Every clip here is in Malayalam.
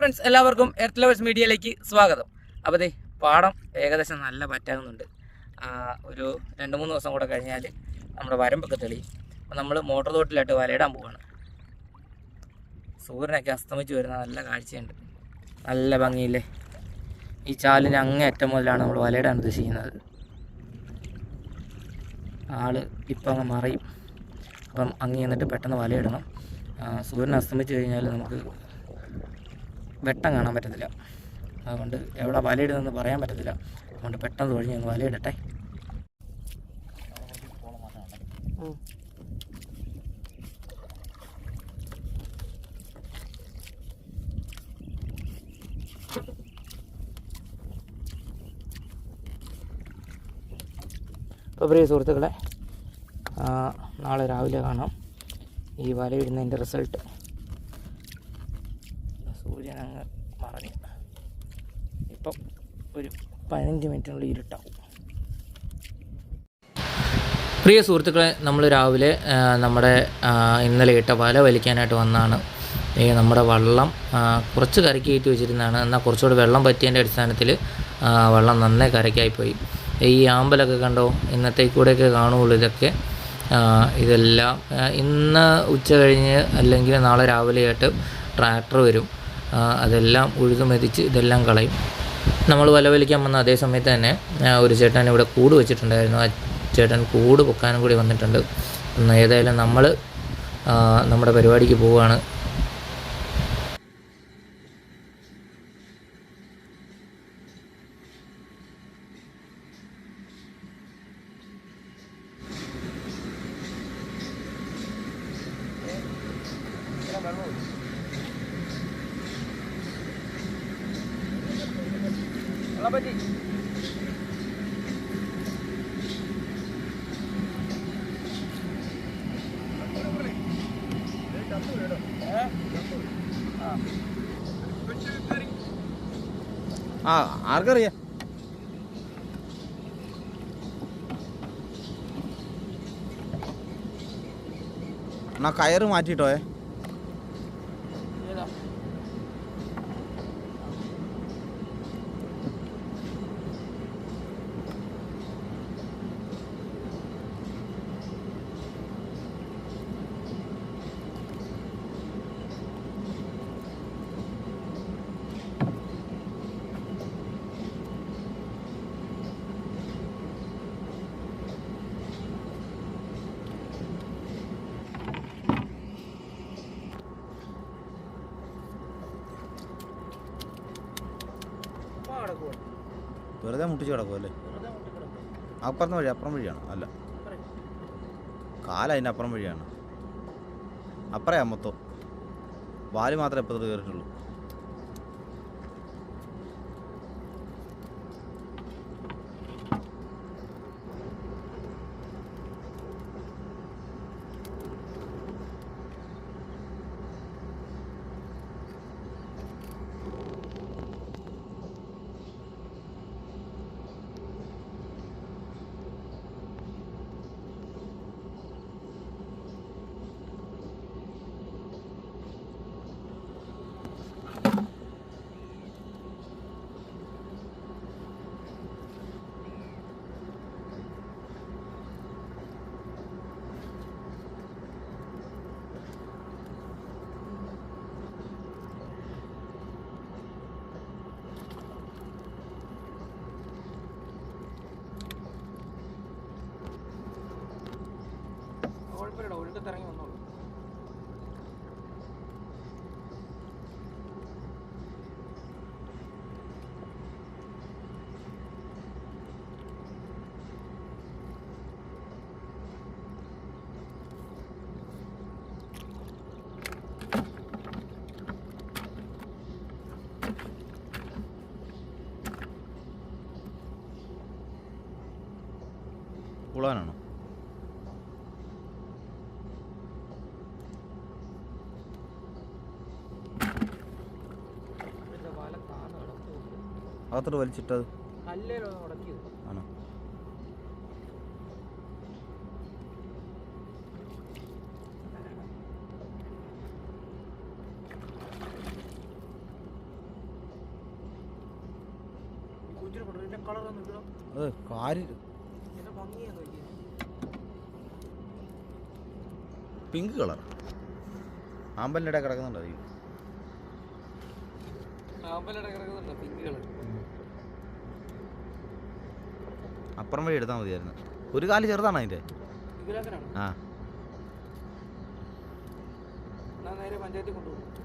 ഫ്രണ്ട്സ് എല്ലാവർക്കും എർത്ത് ലവേഴ്സ് മീഡിയയിലേക്ക് സ്വാഗതം. അപ്പോൾ ദേ പാടം ഏകദേശം നല്ല പറ്റാകുന്നുണ്ട് ഒരു രണ്ട് മൂന്ന് ദിവസം കൂടെ കഴിഞ്ഞാൽ നമ്മുടെ വരമ്പൊക്കെ തെളിയും. അപ്പോൾ നമ്മൾ മോട്ടോർ തോട്ടിലായിട്ട് വലയിടാൻ പോവാണ്. സൂര്യനൊക്കെ അസ്തമിച്ച് വരുന്ന നല്ല കാഴ്ചയുണ്ട്. നല്ല ഭംഗിയില്ലേ? ഈ ചാലിന് അങ്ങേ അറ്റം മുതലാണ് നമ്മൾ വലയിടാൻ ഉദ്ദേശിക്കുന്നത്. ആൾ ഇപ്പം അങ്ങ് മറയും. അപ്പം അങ്ങ് എന്നിട്ട് പെട്ടെന്ന് വലയിടണം. സൂര്യൻ അസ്തമിച്ച് കഴിഞ്ഞാൽ നമുക്ക് വെട്ടം കാണാൻ പറ്റത്തില്ല. അതുകൊണ്ട് എവിടെ വലയിടുന്നെന്ന് പറയാൻ പറ്റത്തില്ല. അതുകൊണ്ട് പെട്ടെന്ന് ഒഴിഞ്ഞ് ഞങ്ങൾ വലയിടട്ടെ. അപ്പോൾ പ്രിയ സുഹൃത്തുക്കളെ നാളെ രാവിലെ കാണാം. ഈ വലയിടുന്നതിന്റെ റിസൾട്ട്. സൂര്യൻ അങ്ങ് മറഞ്ഞു. ഇപ്പം ഒരു പതിനഞ്ച് മിനിറ്റിനുള്ളിൽ ഇരുട്ടാവും. പ്രിയ സുഹൃത്തുക്കളെ നമ്മൾ രാവിലെ നമ്മുടെ ഇന്നലെ ഇട്ട വല വലിക്കാനായിട്ട് വന്നാണ്. ഈ നമ്മുടെ വള്ളം കുറച്ച് കരയ്ക്ക് കയറ്റി വെച്ചിരുന്നതാണ്. എന്നാൽ കുറച്ചുകൂടി വെള്ളം പറ്റിയതിന്റെ അടിസ്ഥാനത്തിൽ വെള്ളം നന്നായി കരയ്ക്കായിപ്പോയി ഈ ആമ്പലൊക്കെ കണ്ടോ? ഇന്നത്തെ കൂടെയൊക്കെ കാണുകയുള്ളൂ ഇതൊക്കെ. ഇതെല്ലാം ഇന്ന് ഉച്ച കഴിഞ്ഞ് അല്ലെങ്കിൽ നാളെ രാവിലെയായിട്ട് ട്രാക്ടർ വരും. അതെല്ലാം ഉഴുതു മെതിച്ച് ഇതെല്ലാം കളയും. നമ്മൾ വലവലിക്കാൻ വന്ന അതേ സമയത്ത് തന്നെ ഒരു ചേട്ടൻ ഇവിടെ കൂട് വെച്ചിട്ടുണ്ടായിരുന്നു. ആ ചേട്ടൻ കൂട് പൊക്കാനും കൂടി വന്നിട്ടുണ്ട്. ഏതായാലും നമ്മൾ നമ്മുടെ പരിപാടിക്ക് പോവുകയാണ്. ആ ആർക്കറിയാം? എന്നാ കയറ് മാറ്റിയിട്ടോയെ വെറുതെ മുട്ടിച്ച് കിടക്കും അല്ലേ? അപ്പുറത്തെ വഴി അപ്പുറം വഴിയാണ്? അല്ല. കാല അതിന്റെ അപ്പുറം വഴിയാണ്. അപ്പറയാ മൊത്തം. വാൽ മാത്രമേ ഇപ്പത്തോട്ട് കയറിയിട്ടുള്ളൂ. പാത്രം വലിച്ചിട്ടത്? ആണോ? പിങ്ക് കളർ ആമ്പലിനിടെ കിടക്കുന്നുണ്ടോ അധികം ആമ്പലിനിടെ കിടക്കുന്നുണ്ടോ? പിങ്ക് കളർ അപ്പുറം വഴി എടുത്താൽ മതിയായിരുന്നു. ഒരു കാൽ ചെറുതാണ് അതിന്റെ. ആ. നേരെ പഞ്ചായത്തിൽ കൊണ്ടുപോകും.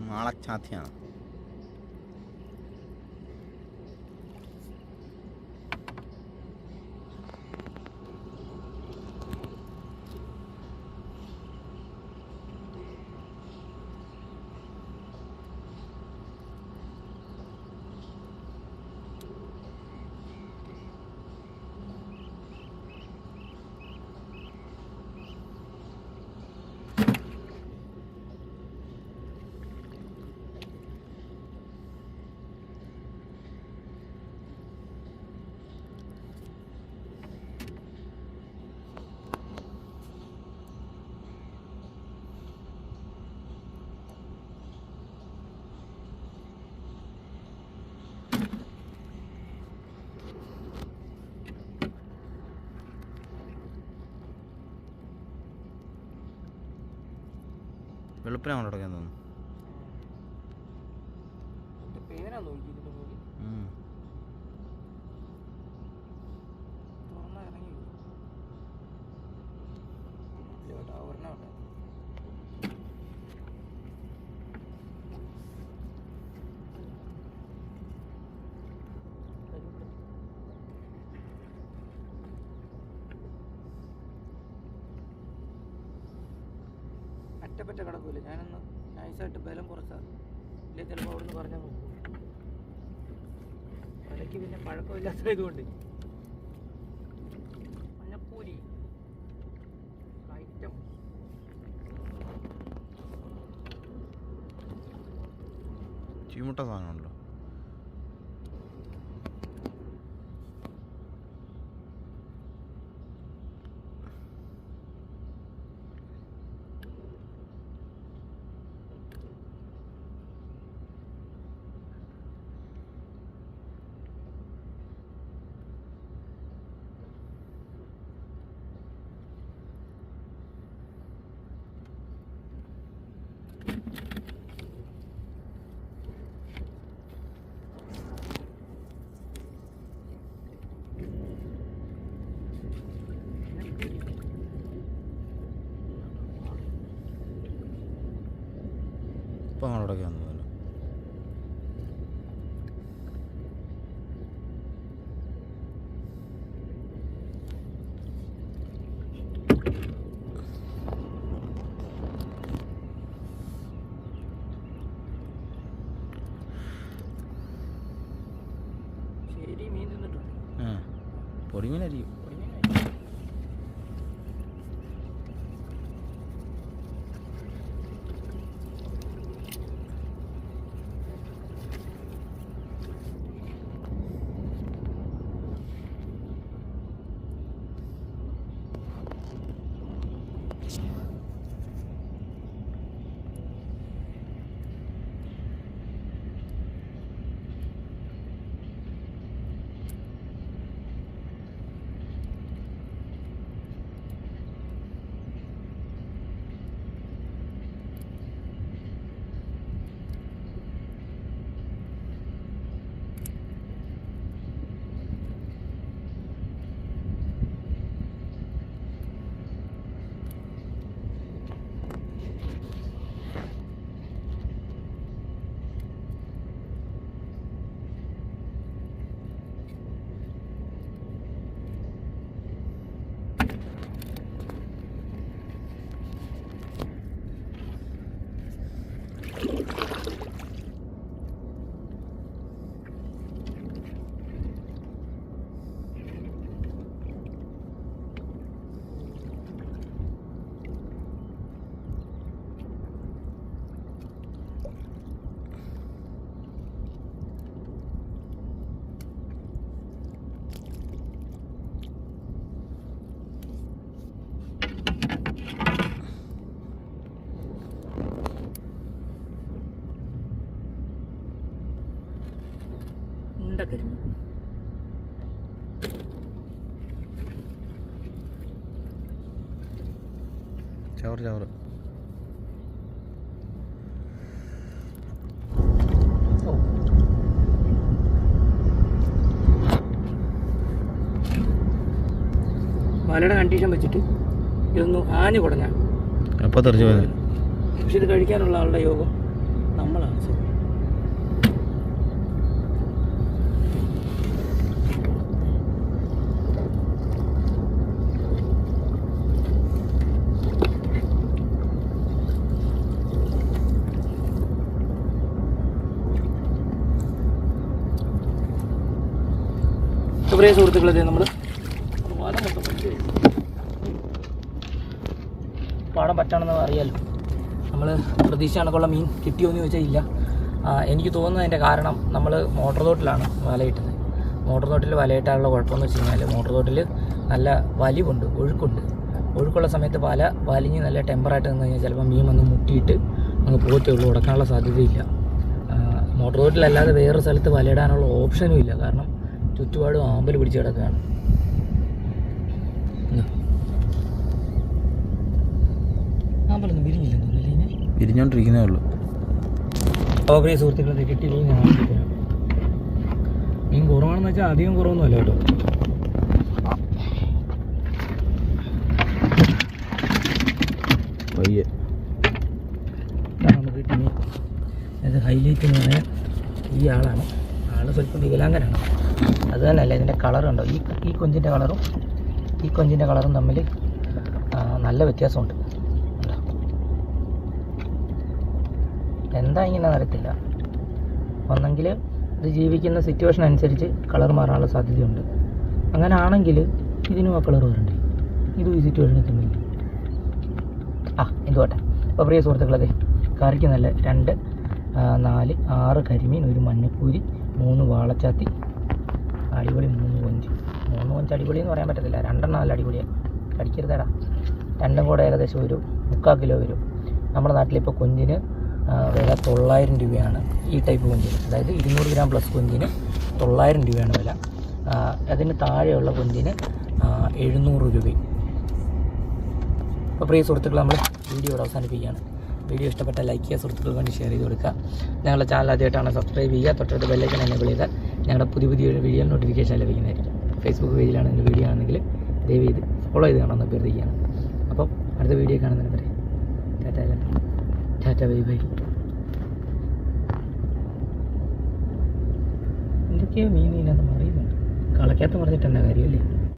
माड़ा छाथियाँ വെളുപ്പിനാണ് തുടങ്ങിയത് തോന്നുന്നു. അറ്റപ്പറ്റ കിടക്കൂല ഞാനൊന്ന് നൈസായിട്ട് ബലം കുറച്ചാണ് ഇല്ലേ ചിലപ്പോൾ നിന്ന് പറഞ്ഞാൽ നോക്കൂ വലയ്ക്ക് പിന്നെ പഴക്കമില്ലാത്തതുകൊണ്ട് മഞ്ഞപ്പൂരി. ഐറ്റം ചീമുട്ട സാധനമുണ്ടല്ലോ ഇപ്പം അങ്ങോട്ട് തുടങ്ങിയാന്ന് തോന്നുന്നു പൊടിമീനായിരിക്കും ചവർ ചവർ വലയുടെ കണ്ടീഷൻ വെച്ചിട്ട് ഇതൊന്ന് ആഞ്ഞു കുടഞ്ഞ. അപ്പോൾ തെറിച്ചു പോയത്. പക്ഷെ ഇത് കഴിക്കാനുള്ള ആളുടെ യോഗം. പ്രിയ സുഹൃത്തുക്കളെ നമ്മൾ പാടം പറ്റാണെന്ന് അറിയാലോ. നമ്മൾ പ്രതീക്ഷ കണക്കുള്ള മീൻ കിട്ടിയോ എന്ന് ചോദിച്ചാൽ ഇല്ല. എനിക്ക് തോന്നുന്നതിന്റെ കാരണം നമ്മൾ മോട്ടർ തോട്ടിലാണ് വലയിട്ടത് മോട്ടർ തോട്ടിൽ വലയിട്ടാനുള്ള കുഴപ്പമെന്ന് വെച്ച് കഴിഞ്ഞാൽ മോട്ടർ തോട്ടിൽ നല്ല വലിവുണ്ട് ഒഴുക്കുണ്ട്. ഒഴുക്കുള്ള സമയത്ത് വല വലിഞ്ഞ് നല്ല ടെമ്പറായിട്ട് നിന്ന് കഴിഞ്ഞാൽ ചിലപ്പോൾ മീൻ വന്ന് മുട്ടിയിട്ട് അങ്ങ് പോത്തേ ഉള്ളൂ ഉടക്കാനുള്ള സാധ്യതയില്ല. മോട്ടോർ തോട്ടിലല്ലാതെ വേറൊരു സ്ഥലത്ത് വലയിടാനുള്ള ഓപ്ഷനും ഇല്ല. കാരണം ചുറ്റുപാടും ആമ്പൽ പിടിച്ച് കിടക്കുകയാണ്. ആമ്പലൊന്നും വിരിഞ്ഞില്ലെന്ന് തോന്നുന്നില്ലേ വിരിഞ്ഞോണ്ടിരിക്കുന്നേ ഉള്ളൂ. പ്രിയ സുഹൃത്തുക്കളെ കിട്ടി മീൻ ഞാൻ മീൻ കുറവാണെന്ന് വെച്ചാൽ അധികം കുറവൊന്നുമല്ല കേട്ടോ. വയ്യ. നമുക്ക് കിട്ടിയ ഹൈലൈറ്റ് എന്ന് പറയാൻ ഈ ആളാണ്. ആൾ സ്വല്പം വികലാംഗനാണ്. അത് തന്നെയല്ല ഇതിന്റെ കളറുണ്ടോ ഈ ഈ കൊഞ്ചിന്റെ കളറും ഈ കൊഞ്ചിന്റെ കളറും തമ്മിൽ നല്ല വ്യത്യാസമുണ്ട്? എന്താ ഇങ്ങനെ അറിയത്തില്ല. ഒന്നെങ്കിൽ ഇത് ജീവിക്കുന്ന സിറ്റുവേഷൻ അനുസരിച്ച് കളർ മാറാനുള്ള സാധ്യതയുണ്ട്. അങ്ങനെ ആണെങ്കിൽ ഇതിനും ആ കളർ വരണ്ടേ? ഇതും ഈ സിറ്റുവേഷനിൽ തമ്മിൽ ആ എന്തുവാട്ടെ അപ്പോൾ പ്രിയ സുഹൃത്തുക്കളതെ കറിക്ക് നല്ല രണ്ട് നാല് ആറ് കരിമീൻ ഒരു മഞ്ഞപ്പൂരി മൂന്ന് വാളച്ചാത്തി അടിപൊളി മൂന്ന് കൊഞ്ച്. മൂന്ന് കൊഞ്ച് അടിപൊളി എന്ന് പറയാൻ പറ്റത്തില്ല. രണ്ടെണ്ണം നല്ല അടിപൊളിയാണ് കടിക്കരുതേടാ. രണ്ടും കൂടെ ഏകദേശം ഒരു മുക്കാൽ കിലോ വരും. നമ്മുടെ നാട്ടിലിപ്പോൾ കൊഞ്ചിന് വില തൊള്ളായിരം രൂപയാണ് ഈ ടൈപ്പ് കൊഞ്ചിന്. അതായത് ഇരുന്നൂറ് ഗ്രാം പ്ലസ് കൊഞ്ചിന് തൊള്ളായിരം രൂപയാണ് വില. അതിന് താഴെയുള്ള കൊഞ്ചിന് എഴുന്നൂറ് രൂപയും. അപ്പോൾ പ്രിയ സുഹൃത്തുക്കൾ നമ്മൾ വീഡിയോ അവസാനിപ്പിക്കുകയാണ്. വീഡിയോ ഇഷ്ടപ്പെട്ട ലൈക്ക് ചെയ്യുക സുഹൃത്തുക്കൾക്ക് വേണ്ടി ഷെയർ ചെയ്ത് കൊടുക്കുക. ഞങ്ങളുടെ ചാനൽ ആദ്യമായിട്ടാണ് സബ്സ്ക്രൈബ് ചെയ്യുക. തൊട്ടടുത്ത് ബെല്ലൈക്കൻ എനേബിൾ ചെയ്താൽ ഞങ്ങളുടെ പുതിയ പുതിയ വീഡിയോ നോട്ടിഫിക്കേഷൻ ലഭിക്കുന്നതായിരിക്കും. ഫേസ്ബുക്ക് പേജിലാണ് നിങ്ങൾ വീഡിയോ ആണെങ്കിൽ ദയവ് ചെയ്ത് ഫോളോ ചെയ്ത് കാണാമെന്ന് അഭ്യർത്ഥിക്കുകയാണ്. അപ്പം അടുത്ത വീഡിയോ കാണുന്നതിന് വരെ ടാറ്റ ടാറ്റ ബൈ ബൈ എന്തൊക്കെയോ മീൻ ഇതിനകത്ത് മറിയുന്നുണ്ട് കളക്കകത്ത് മറിഞ്ഞിട്ട് കാര്യമല്ലേ?